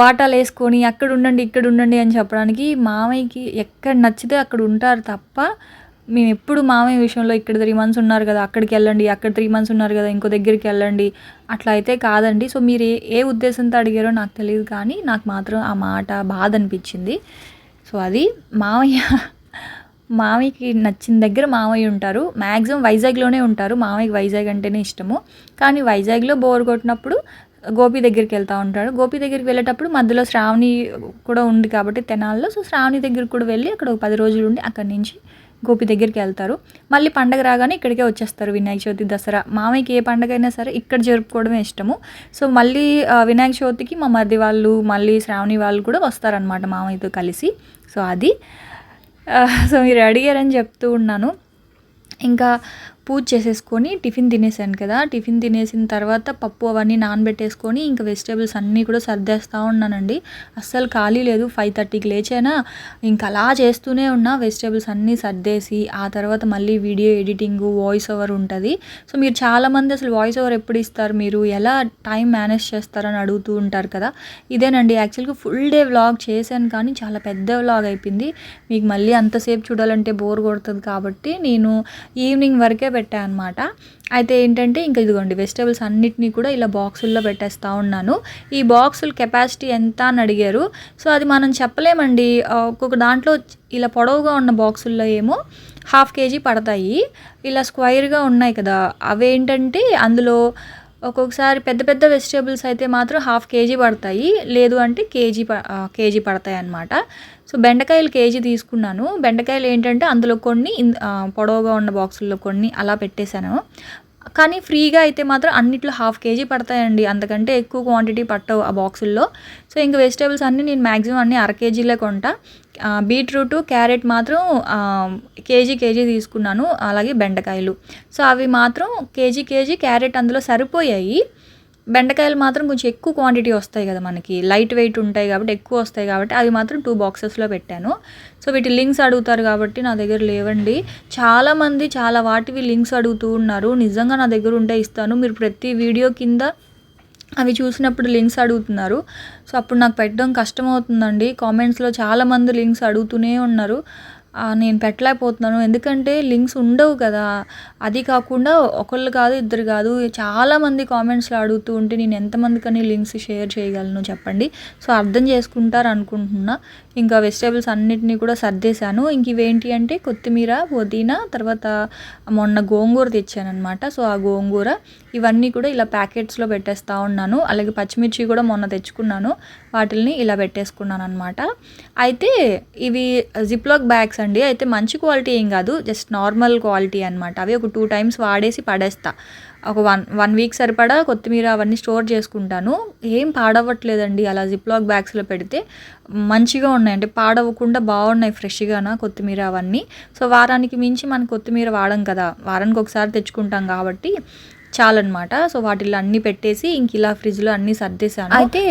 S1: వాటాలు వేసుకొని అక్కడ ఉండండి ఇక్కడ ఉండండి అని చెప్పడానికి మామయ్యకి ఎక్కడ నచ్చితే అక్కడ ఉంటారు తప్ప మేము ఎప్పుడు మామయ్య విషయంలో ఇక్కడ త్రీ మంత్స్ ఉన్నారు కదా అక్కడికి వెళ్ళండి అక్కడ త్రీ మంత్స్ ఉన్నారు కదా ఇంకో దగ్గరికి వెళ్ళండి. అట్లా అయితే కాదండి. సో మీరు ఏ ఏ ఉద్దేశంతో అడిగారో నాకు తెలియదు కానీ నాకు మాత్రం ఆ మాట బాధ అనిపించింది. సో అది మామయ్య మామయ్యకి నచ్చిన దగ్గర మామయ్య ఉంటారు. మ్యాక్సిమం వైజాగ్లోనే ఉంటారు. మామయ్యకి వైజాగ్ అంటేనే ఇష్టము. కానీ వైజాగ్లో బోర్ కొట్టినప్పుడు గోపి దగ్గరికి వెళ్తూ ఉంటాడు. గోపి దగ్గరికి వెళ్ళేటప్పుడు మధ్యలో శ్రావణి కూడా ఉంది కాబట్టి తెనాల్లో. సో శ్రావణి దగ్గరికి కూడా వెళ్ళి అక్కడ ఒక పది రోజులు ఉండి అక్కడి నుంచి గోపి దగ్గరికి వెళ్తారు. మళ్ళీ పండగ రాగానే ఇక్కడికే వచ్చేస్తారు వినాయక చవితి దసరా. మామయ్యకి ఏ పండగ అయినా సరే ఇక్కడ జరుపుకోవడమే ఇష్టము. సో మళ్ళీ వినాయక చవితికి మా మరిది వాళ్ళు మళ్ళీ శ్రావణి వాళ్ళు కూడా వస్తారనమాట మామయ్యతో కలిసి. సో అది. సో మీరు అడిగారని చెప్తూ ఉన్నాను. ఇంకా పూజ చేసేసుకొని టిఫిన్ తినేసాను కదా. టిఫిన్ తినేసిన తర్వాత పప్పు అవన్నీ నానబెట్టేసుకొని ఇంకా వెజిటేబుల్స్ అన్నీ కూడా సర్దేస్తూ ఉన్నానండి. అస్సలు ఖాళీ లేదు. ఫైవ్ థర్టీకి లేచానా. ఇంకా అలా చేస్తూనే ఉన్నా. వెజిటేబుల్స్ అన్నీ సర్దేసి ఆ తర్వాత మళ్ళీ వీడియో ఎడిటింగ్ వాయిస్ ఓవర్ ఉంటుంది. సో మీరు చాలామంది అసలు వాయిస్ ఓవర్ ఎప్పుడు ఇస్తారు? మీరు ఎలా టైం మేనేజ్ చేస్తారని అడుగుతూ ఉంటారు కదా. ఇదేనండి. యాక్చువల్గా ఫుల్ డే వ్లాగ్ చేశాను కానీ చాలా పెద్ద వ్లాగ్ అయిపోయింది. మీకు మళ్ళీ అంతసేపు చూడాలంటే బోర్ కొడుతుంది కాబట్టి నేను ఈవినింగ్ వరకే పెట్టాను అనమాట అయితే ఏంటంటే ఇంకా ఇదిగోండి వెజిటేబుల్స్ అన్నిటినీ కూడా ఇలా బాక్సుల్లో పెట్టేస్తూ ఉన్నాను. ఈ బాక్సుల కెపాసిటీ ఎంత అని అడిగారు. సో అది మనం చెప్పలేమండి. ఒక్కొక్క దాంట్లో ఇలా పొడవుగా ఉన్న బాక్సుల్లో ఏమో హాఫ్ కేజీ పడతాయి. ఇలా స్క్వైర్గా ఉన్నాయి కదా. అవేంటంటే అందులో ఒక్కొక్కసారి పెద్ద పెద్ద వెజిటేబుల్స్ అయితే మాత్రం హాఫ్ కేజీ పడతాయి. లేదు అంటే కేజీ ప- కేజీ పడతాయి అన్నమాట. సో బెండకాయలు కేజీ తీసుకున్నాను. బెండకాయలు ఏంటంటే అందులో కొన్ని ఇన్- పొడవుగా ఉన్న బాక్సుల్లో కొన్ని అలా పెట్టేశాను. కానీ ఫ్రీగా అయితే మాత్రం అన్నిట్లో హాఫ్ కేజీ పడతాయండి. అంతకంటే ఎక్కువ క్వాంటిటీ పట్టవు ఆ బాక్సుల్లో సో ఇంకా వెజిటేబుల్స్ అన్నీ నేను మ్యాక్సిమం అన్నీ అర కేజీలే కొంటా. బీట్రూటు బీట్రూట్ క్యారెట్ మాత్రం కేజీ కేజీ తీసుకున్నాను. అలాగే బెండకాయలు. సో అవి మాత్రం కేజీ కేజీ క్యారెట్ అందులో సరిపోయాయి. బెండకాయలు మాత్రం కొంచెం ఎక్కువ క్వాంటిటీ వస్తాయి కదా మనకి. లైట్ వెయిట్ ఉంటాయి కాబట్టి ఎక్కువ వస్తాయి కాబట్టి అవి మాత్రం టూ బాక్సెస్లో పెట్టాను. సో వీటి లింక్స్ అడుగుతారు కాబట్టి నా దగ్గర లేవండి. చాలామంది చాలా వాటివి లింక్స్ అడుగుతూ ఉన్నారు. నిజంగా నా దగ్గర ఉంటే ఇస్తాను. మీరు ప్రతి వీడియో కింద అవి చూసినప్పుడు లింక్స్ అడుగుతున్నారు. సో అప్పుడు నాకు పెట్టడం కష్టం అవుతుందండి కామెంట్స్లో చాలామంది లింక్స్ అడుగుతూనే ఉన్నారు. నేను పెట్టలేకపోతున్నాను. ఎందుకంటే లింక్స్ ఉండవు కదా. అది కాకుండా ఒకళ్ళు కాదు ఇద్దరు కాదు చాలామంది కామెంట్స్లో అడుగుతూ ఉంటే నేను ఎంతమందికని లింక్స్ షేర్ చేయగలను చెప్పండి. సో అర్థం చేసుకుంటారు అనుకుంటున్నా ఇంకా వెజిటేబుల్స్ అన్నిటినీ కూడా సర్దేశాను. ఇంక ఇవేంటి అంటే కొత్తిమీర పుదీనా తర్వాత మొన్న గోంగూర తెచ్చానమాట సో ఆ గోంగూర ఇవన్నీ కూడా ఇలా ప్యాకెట్స్లో పెట్టేస్తూ ఉన్నాను. అలాగే పచ్చిమిర్చి కూడా మొన్న తెచ్చుకున్నాను. వాటిల్ని ఇలా పెట్టేసుకున్నాను అనమాట అయితే ఇవి జిప్లాక్ బ్యాగ్స్ అండి. అయితే మంచి క్వాలిటీ ఏం కాదు. జస్ట్ నార్మల్ క్వాలిటీ అనమాట అవి ఒక టూ టైమ్స్ వాడేసి పడేస్తా. ఒక వన్ వన్ వీక్ సరిపడా కొత్తిమీర అవన్నీ స్టోర్ చేసుకుంటాను. ఏం పాడవట్లేదండి అలా జిప్లాక్ బ్యాగ్స్లో పెడితే మంచిగా ఉన్నాయి. అంటే పాడవకుండా బాగున్నాయి ఫ్రెష్గానా కొత్తిమీర అవన్నీ. సో వారానికి మించి మనం కొత్తిమీర వాడం కదా. వారానికి ఒకసారి తెచ్చుకుంటాం కాబట్టి చాలన్నమాట. సో వాటిల్లో అన్నీ పెట్టేసి ఇంక ఇలా ఫ్రిడ్జ్లో అన్నీ సర్దేశాను. అయితే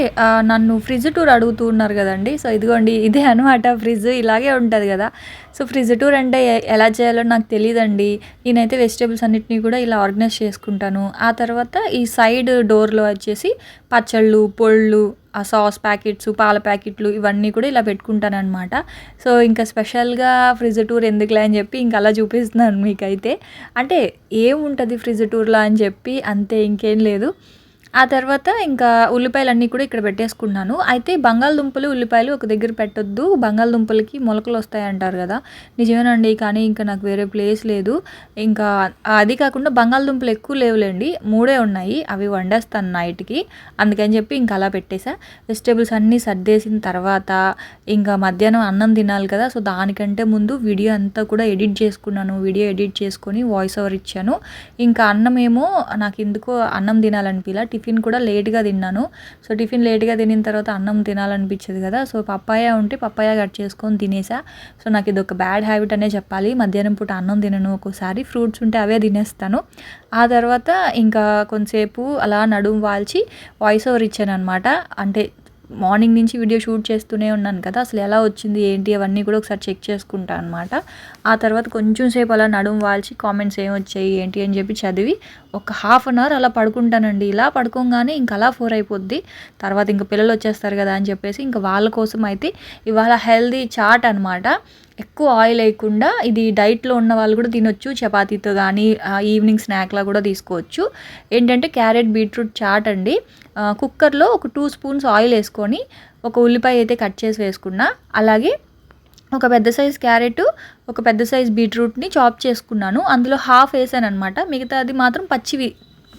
S1: నన్ను ఫ్రిడ్జ్ టూర్ అడుగుతూ ఉన్నారు కదండి. సో ఇదిగోండి ఇదే అనమాట ఫ్రిడ్జ్. ఇలాగే ఉంటుంది కదా. సో ఫ్రిజ్ టూర్ అంటే ఎలా చేయాలో నాకు తెలియదండి నేనైతే వెజిటేబుల్స్ అన్నిటినీ కూడా ఇలా ఆర్గనైజ్ చేసుకుంటాను. ఆ తర్వాత ఈ సైడ్ డోర్లో వచ్చేసి పచ్చళ్ళు పొళ్ళు ఆ సాస్ ప్యాకెట్స్ పాల ప్యాకెట్లు ఇవన్నీ కూడా ఇలా పెట్టుకుంటాను అనమాట సో ఇంకా స్పెషల్గా ఫ్రిజ్ టూర్ ఎందుకులే అని చెప్పి ఇంకా అలా చూపిస్తున్నాను మీకైతే. అంటే ఏముంటుంది ఫ్రిజ్ టూర్లో అని చెప్పి అంతే ఇంకేం లేదు. ఆ తర్వాత ఇంకా ఉల్లిపాయలు అన్నీ కూడా ఇక్కడ పెట్టేసుకున్నాను. అయితే బంగాళదుంపలు ఉల్లిపాయలు ఒక దగ్గర పెట్టొద్దు. బంగాళదుంపలకి మొలకలు వస్తాయి అంటారు కదా. నిజమేనండి కానీ ఇంకా నాకు వేరే ప్లేస్ లేదు. ఇంకా అది కాకుండా బంగాళదుంపలు ఎక్కువ లేవులేండి. మూడే ఉన్నాయి. అవి వండేస్తాను నైట్కి. అందుకని చెప్పి ఇంకా అలా పెట్టేసా వెజిటేబుల్స్ అన్నీ సర్దేసిన తర్వాత ఇంకా మధ్యాహ్నం అన్నం తినాలి కదా. సో దానికంటే ముందు వీడియో అంతా కూడా ఎడిట్ చేసుకున్నాను. వీడియో ఎడిట్ చేసుకొని వాయిస్ ఓవర్ ఇచ్చాను. ఇంకా అన్నం ఏమో నాకు ఎందుకో అన్నం తినాలనిపించలా టిఫిన్ కూడా లేట్గా తిన్నాను. సో టిఫిన్ లేట్గా తినిన తర్వాత అన్నం తినాలనిపించేది కదా. సో పప్పాయ ఉంటే పప్పాయ కట్ చేసుకొని తినేసా. సో నాకు ఇది ఒక బ్యాడ్ హ్యాబిట్ అనే చెప్పాలి. మధ్యాహ్నం పూట అన్నం తినను ఒక్కోసారి. ఫ్రూట్స్ ఉంటే అవే తినేస్తాను. ఆ తర్వాత ఇంకా కొంతసేపు అలా నడుము వాల్చి వాయిస్ ఓవర్ ఇచ్చాను అనమాట అంటే మార్నింగ్ నుంచి వీడియో షూట్ చేస్తూనే ఉన్నాను కదా అసలు ఎలా వచ్చింది ఏంటి అవన్నీ కూడా ఒకసారి చెక్ చేసుకుంటాను అనమాట ఆ తర్వాత కొంచెం సేపు అలా నడుము వాల్చి కామెంట్స్ ఏం వచ్చాయి ఏంటి అని చెప్పి చదివి ఒక హాఫ్ అన్ అవర్ అలా పడుకుంటానండి. ఇలా పడుకోగానే ఇంకా అలా ఫోర్ అయిపోద్ది. తర్వాత ఇంకా పిల్లలు వచ్చేస్తారు కదా అని చెప్పేసి ఇంకా వాళ్ళ కోసం అయితే ఇవాళ హెల్దీ చాట్ అనమాట ఎక్కువ ఆయిల్ వేయకుండా ఇది డైట్లో ఉన్న వాళ్ళు కూడా తినొచ్చు చపాతీతో కానీ ఈవినింగ్ స్నాక్లా కూడా తీసుకోవచ్చు. ఏంటంటే క్యారెట్ బీట్రూట్ చాట్ అండి. కుక్కర్లో ఒక టూ స్పూన్స్ ఆయిల్ వేసుకొని ఒక ఉల్లిపాయ అయితే కట్ చేసి వేసుకున్నా. అలాగే ఒక పెద్ద సైజ్ క్యారెట్ ఒక పెద్ద సైజ్ బీట్రూట్ని చాప్ చేసుకున్నాను. అందులో హాఫ్ వేసాను అనమాట మిగతాది మాత్రం పచ్చివి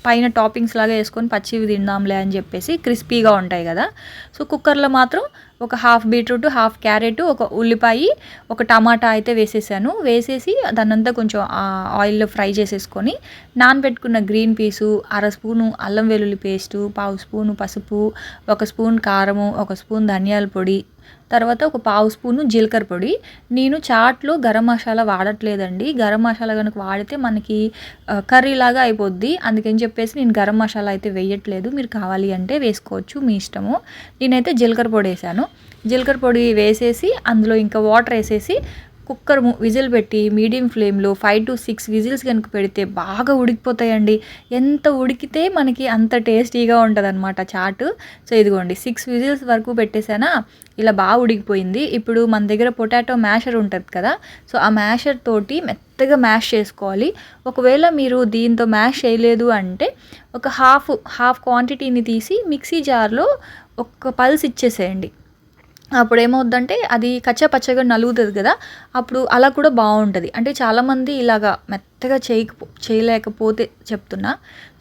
S1: పైన టాపింగ్స్ లాగా వేసుకొని పచ్చివి తిందాంలే అని చెప్పేసి క్రిస్పీగా ఉంటాయి కదా. సో కుక్కర్లో మాత్రం ఒక హాఫ్ బీట్రూట్ హాఫ్ క్యారెట్ ఒక ఉల్లిపాయ ఒక టమాటా అయితే వేసేసాను. వేసేసి దాన్నంతా కొంచెం ఆయిల్లో ఫ్రై చేసేసుకొని నానబెట్టుకున్న గ్రీన్ పీసు అర స్పూను అల్లం వెల్లుల్లి పేస్టు పావు స్పూను పసుపు ఒక స్పూన్ కారము ఒక స్పూన్ ధనియాల పొడి తర్వాత ఒక పావు స్పూను జీలకర్ర పొడి. నేను చాట్లో గరం మసాలా వాడట్లేదండి. గరం మసాలా కనుక వాడితే మనకి కర్రీలాగా కర్రీ లాగా అయిపోద్ది. అందుకని చెప్పేసి నేను గరం మసాలా అయితే వేయట్లేదు. మీరు కావాలి అంటే వేసుకోవచ్చు మీ ఇష్టము. నేనైతే జీలకర్ర పొడి వేసాను. జీలకర్ర పొడి వేసేసి అందులో ఇంకా వాటర్ వేసేసి కుక్కర్ విజిల్ పెట్టి మీడియం ఫ్లేమ్లో ఫైవ్ టు సిక్స్ విజిల్స్ కనుక పెడితే బాగా ఉడికిపోతాయండి. ఎంత ఉడికితే మనకి అంత టేస్టీగా ఉంటుంది అనమాట చాటు. సో ఇదిగోండి సిక్స్ విజిల్స్ వరకు పెట్టేసానా ఇలా బాగా ఉడికిపోయింది. ఇప్పుడు మన దగ్గర పొటాటో మ్యాషర్ ఉంటుంది కదా సో ఆ మ్యాషర్ తోటి మెత్తగా మ్యాష్ చేసుకోవాలి. ఒకవేళ మీరు దీంతో మ్యాష్ చేయలేదు అంటే ఒక హాఫ్ హాఫ్ క్వాంటిటీని తీసి మిక్సీ జార్లో ఒక పల్స్ ఇచ్చేసేయండి. అప్పుడు ఏమవుద్దంటే అది కచ్చా పచ్చగా నలుగుతుంది కదా అప్పుడు అలా కూడా బాగుంటుంది అంటే చాలామంది ఇలాగా మెత్తగా చేయకపో చేయలేకపోతే చెప్తున్నా.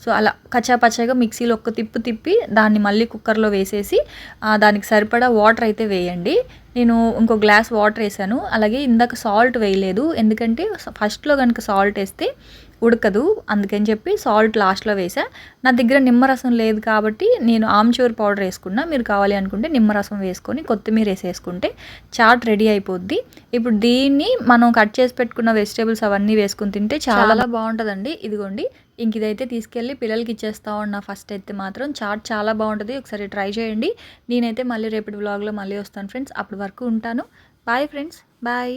S1: సో అలా కచ్చా పచ్చగా మిక్సీలో ఒక్క తిప్పు తిప్పి దాన్ని మళ్ళీ కుక్కర్లో వేసేసి దానికి సరిపడా వాటర్ అయితే వేయండి. నేను ఇంకో గ్లాస్ వాటర్ వేసాను. అలాగే ఇందాక సాల్ట్ వేయలేదు. ఎందుకంటే ఫస్ట్లో కనుక సాల్ట్ వేస్తే ఉడకదు. అందుకని చెప్పి సాల్ట్ లాస్ట్లో వేసా నా దగ్గర నిమ్మరసం లేదు కాబట్టి నేను ఆమ్చూర్ పౌడర్ వేసుకున్నా. మీరు కావాలి అనుకుంటే నిమ్మరసం వేసుకొని కొత్తిమీర వేసేసుకుంటే చాట్ రెడీ అయిపోద్ది. ఇప్పుడు దీన్ని మనం కట్ చేసి పెట్టుకున్న వెజిటేబుల్స్ అవన్నీ వేసుకుని తింటే చాలా బాగుంటుందండి. ఇదిగోండి. ఇంక ఇదైతే తీసుకెళ్ళి పిల్లలకి ఇచ్చేస్తా ఉన్నా ఫస్ట్ అయితే మాత్రం. చాట్ చాలా బాగుంటుంది. ఒకసారి ట్రై చేయండి. నేనైతే మళ్ళీ రేపటి బ్లాగ్లో మళ్ళీ వస్తాను ఫ్రెండ్స్. అప్పటి వరకు ఉంటాను. Bye friends bye